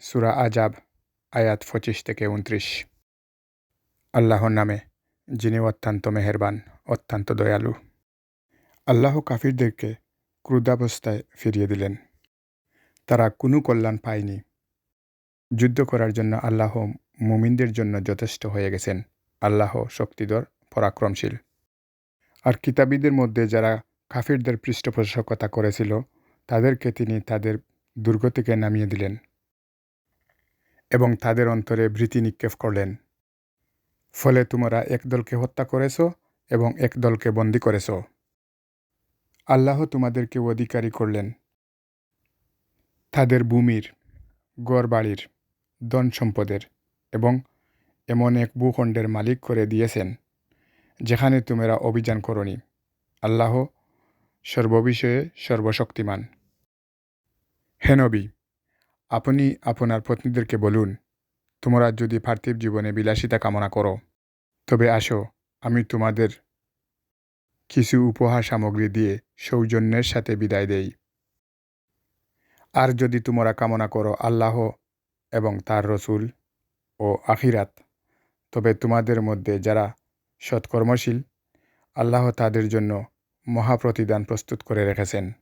সুরা আজাব, আয়াত পঁচিশ থেকে উনত্রিশ আল্লাহর নামে, যিনি অত্যন্ত মেহেরবান, অত্যন্ত দয়ালু। আল্লাহ কাফিরদেরকে ক্রুদ্ধাবস্থায় ফিরিয়ে দিলেন। তারা কোনো কল্যাণ পায়নি। যুদ্ধ করার জন্য আল্লাহ মুমিনদের জন্য যথেষ্ট হয়ে গেছেন। আল্লাহ শক্তিধর, পরাক্রমশীল। আর কিতাবীদের মধ্যে যারা কাফিরদের পৃষ্ঠপোষকতা করেছিল, তাদেরকে তিনি তাদের দুর্গ থেকে নামিয়ে দিলেন। এবং তাদের অন্তরে ভীতি নিক্ষেপ করলেন। ফলে তোমরা এক দলকে হত্যা করেছ এবং এক দলকে বন্দী করেছ। আল্লাহ তোমাদেরকে অধিকারী করলেন। তাদের ভূমির গড় বাড়ির ধন সম্পদের এবং এমন এক ভূখণ্ডের মালিক করে দিয়েছেন, যেখানে তোমরা অভিযান করনি। আল্লাহ সর্ববিষয়ে সর্বশক্তিমান। হেনবি আপনি আপনার পত্নীদেরকে বলুন, তোমরা যদি পার্থিব জীবনে বিলাসিতা কামনা করো, তবে আসো, আমি তোমাদের কিছু উপহার সামগ্রী দিয়ে সৌজন্যের সাথে বিদায় দেই। আর যদি তোমরা কামনা করো আল্লাহ এবং তার রসুল ও আখিরাত, তবে তোমাদের মধ্যে যারা সৎকর্মশীল, আল্লাহ তাদের জন্য মহাপ্রতিদান প্রস্তুত করে রেখেছেন।